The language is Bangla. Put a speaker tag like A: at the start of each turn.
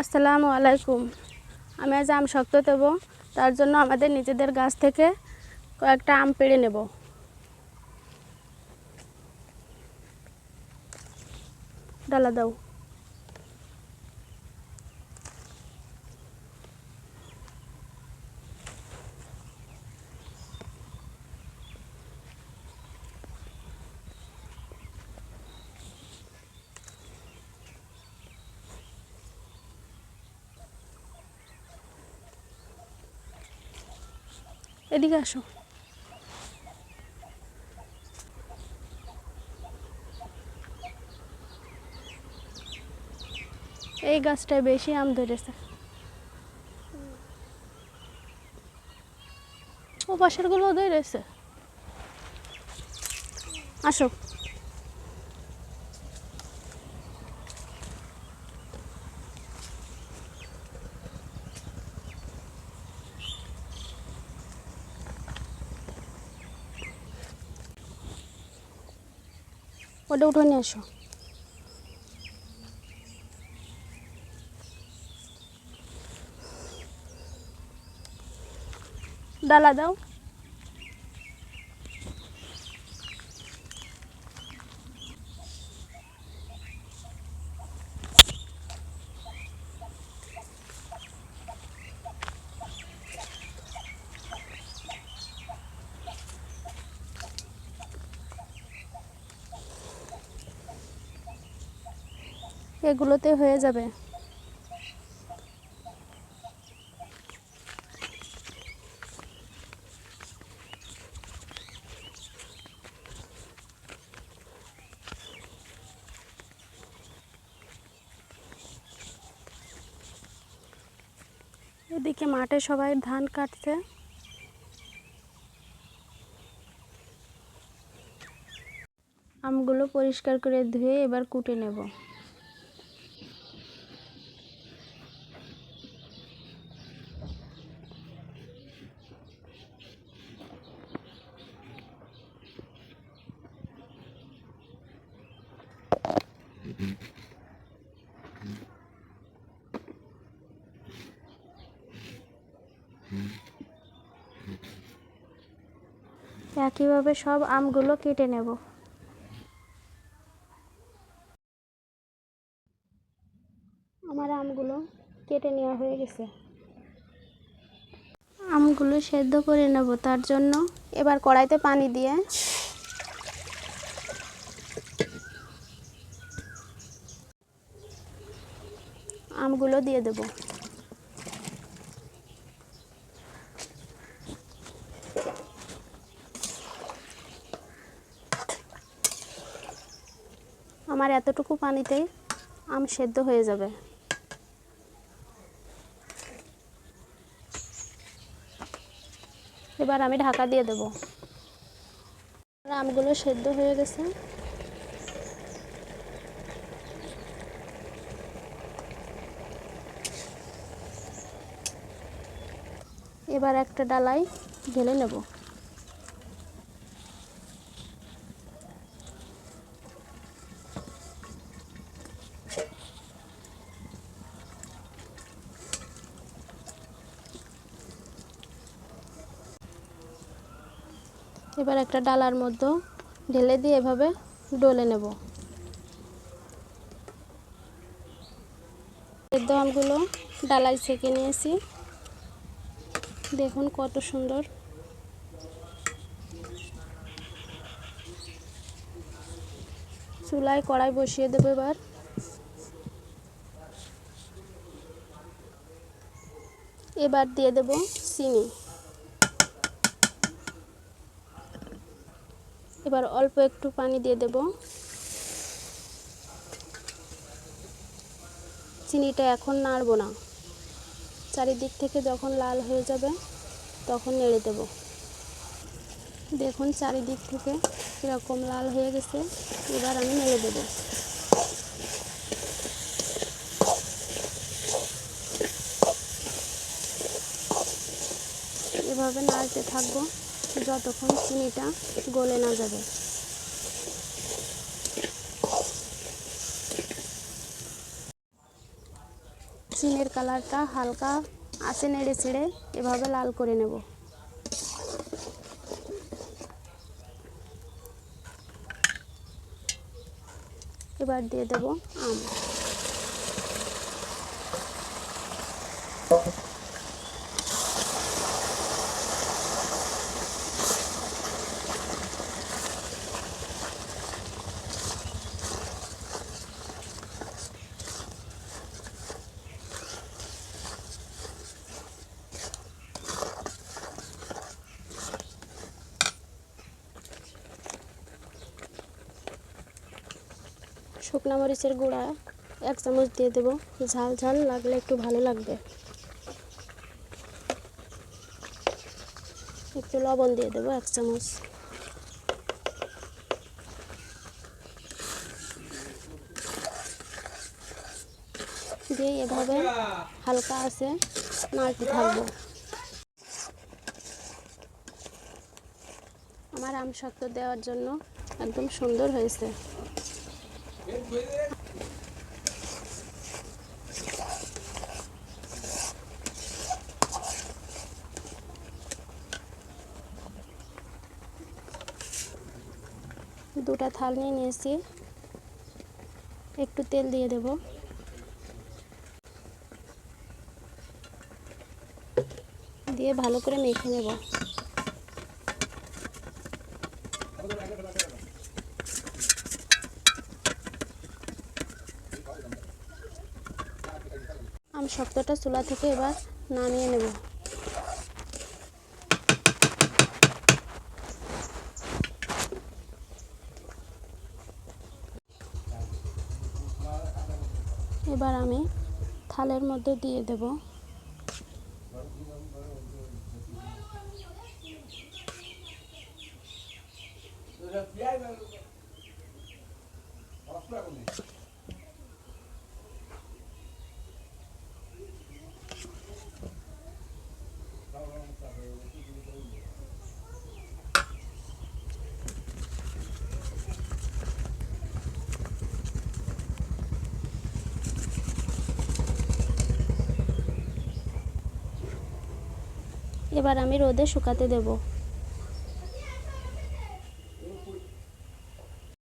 A: আসসালামু আলাইকুম। আমি আজ আম শক্ত দেব, তার জন্য আমাদের নিজেদের গাছ থেকে কয়েকটা আম পেড়ে নেব। ডালা দাও। এদিকে আসো। এই গাছটায় বেশি আম ধরেছে। ও পাশেরগুলো ধরেছে। আসো। ওটা উঠে নিয়ে আসো ডালা দাও। এগুলোতে হয়ে যাবে। এদিকে মাঠে সবাই ধান কাটছে। আমগুলো পরিষ্কার করে ধুয়ে এবার কুটে নেব। একইভাবে সব আমগুলো কেটে নেব। আমার আমগুলো কেটে নেওয়া হয়ে গেছে। আমগুলো সেদ্ধ করে নেব তার জন্য এবার কড়াইতে পানি দিয়ে আমগুলো দিয়ে দেব। আমার এতটুকু পানিতেই আম সেদ্ধ হয়ে যাবে। এবার আমি ঢাকা দিয়ে দেব। আমগুলো সেদ্ধ হয়ে গেছে। এবার একটা ডালাই ঢেলে নেব। এবার একটা ডালার মধ্যে ঢেলে দিয়ে এভাবে ডলে নেব। সেদ্ধ আমগুলো ডালায় ছেঁকে নিয়েছি। দেখুন কত সুন্দর। চুলায় কড়াই বসিয়ে দেবো এবার। এবার দিয়ে দেব চিনি। এবার অল্প একটু পানি দিয়ে দেব। চিনিটা এখন নাড়বো না। চারিদিক থেকে যখন লাল হয়ে যাবে, তখন নেড়ে দেব। দেখুন চারিদিক থেকে কীরকম লাল হয়ে গেছে, এবার আমি নেড়ে দেব। এভাবে নাড়তে থাকব যতক্ষণ চিনিটা গলে না যাবে। সিমের কালারটা হালকা আসে নেড়ে ছেড়ে এভাবে লাল করে নেব। এবার দিয়ে দেব আম। শুকনো মরিচের গুঁড়া এক চামচ দিয়ে দেবো। ঝাল ঝাল লাগলে একটু ভালো লাগবে। একটু লবণ দিয়ে দেবো এক চামচ। দিয়ে এভাবে হালকা আছে, নাড়তে থাকব। আমার আম দেওয়ার জন্য একদম সুন্দর হয়েছে। দুটা থাল নিয়ে নিয়েছি। একটু তেল দিয়ে দেব। দিয়ে ভালো করে মেখে নেব। আমি শক্তটা চুলা থেকে এবার নামিয়ে নেব। এবার আমি থালের মধ্যে দিয়ে দেব। এবার আমি রোদে শুকাতে দেব।